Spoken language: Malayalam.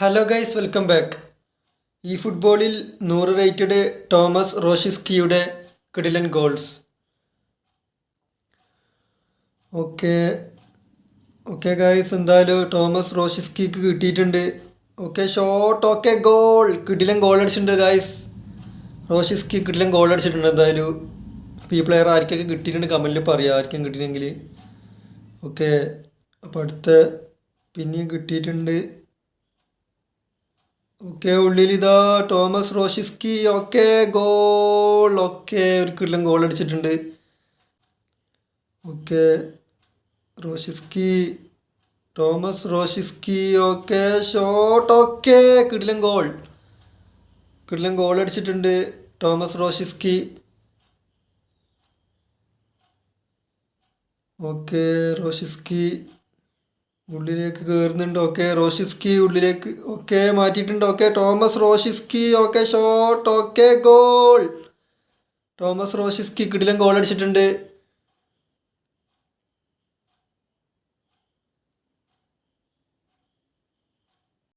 ഹലോ ഗൈസ് വെൽക്കം ബാക്ക് ഈ ഫുട്ബോളിൽ നൂറ് റേറ്റഡ് തോമസ് റോഷിസ്കിയുടെ കിടിലൻ ഗോൾസ് ഓക്കെ ഓക്കെ ഗൈസ് എന്തായാലും തോമസ് റോഷിസ്കിക്ക് കിട്ടിയിട്ടുണ്ട്. ഓക്കെ ഷോട്ട് ഓക്കെ ഗോൾ കിടിലൻ ഗോൾ അടിച്ചിട്ടുണ്ട് ഗൈസ് റോഷിസ്കി കിടിലൻ ഗോൾ അടിച്ചിട്ടുണ്ട് എന്തായാലും. ഈ പ്ലെയർ ആർക്കൊക്കെ കിട്ടിയിട്ടുണ്ട്? കമന്റിൽ പറയാം. ആർക്കും കിട്ടിയില്ലെങ്കിൽ ഓക്കെ അപ്പോൾ അടുത്ത പിന്നെയും കിട്ടിയിട്ടുണ്ട്. Okay ഉള്ളിലിതാ Thomas Rosicky okay goal okay ഒരു ഗോൾ അടിച്ചിട്ടുണ്ട്. Okay Rosicky Thomas Rosicky okay shot okay കിടിലൻ ഗോൾ. കിടിലൻ ഗോൾ അടിച്ചിട്ടുണ്ട് തോമസ് റോഷിസ്കി. ഓക്കെ റോഷിസ്കി ഉള്ളിലേക്ക് കയറുന്നുണ്ട് ഓക്കെ റോഷിസ്കി ഉള്ളിലേക്ക് ഓക്കെ മാറ്റിയിട്ടുണ്ട്. Okay Thomas Rosicky okay shot okay goal. Thomas Rosicky കിടിലം ഗോൾ അടിച്ചിട്ടുണ്ട്.